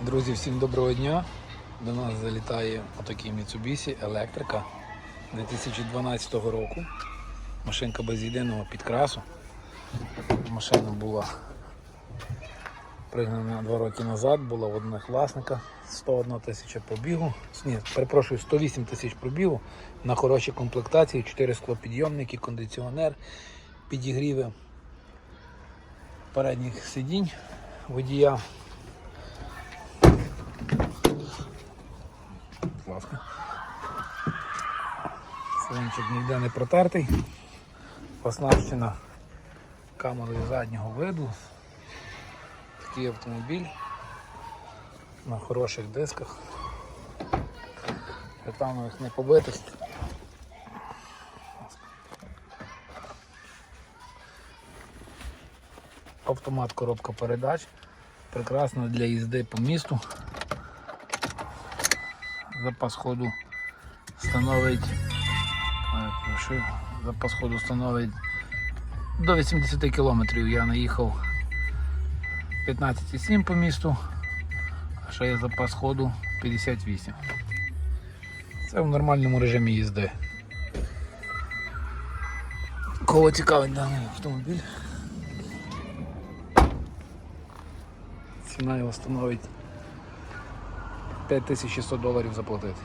Друзі, всім доброго дня. До нас залітає отакий Mitsubishi електрика 2012 року. Машинка без єдиного підкрасу. Машина була пригнана два роки назад, була в одних власника 101 тисяча пробігу. Ні, перепрошую, 108 тисяч пробігу на хорошій комплектації, 4 склопідйомники, кондиціонер, підігріви передніх сидінь водія. Ласка. Салончик ніде не протертий. Оснащена камерою заднього виду. Такий автомобіль на хороших дисках. Титанових не побитих. Автомат коробка передач. Прекрасно для їзди по місту. Запас ходу становить запас ходу становить до 80 км. Я наїхав 15,7 по місту, а ще є запас ходу 58. Це в нормальному режимі їзди. Кого цікавить даний автомобіль? Ціна його становить 5600 доларів заплатити.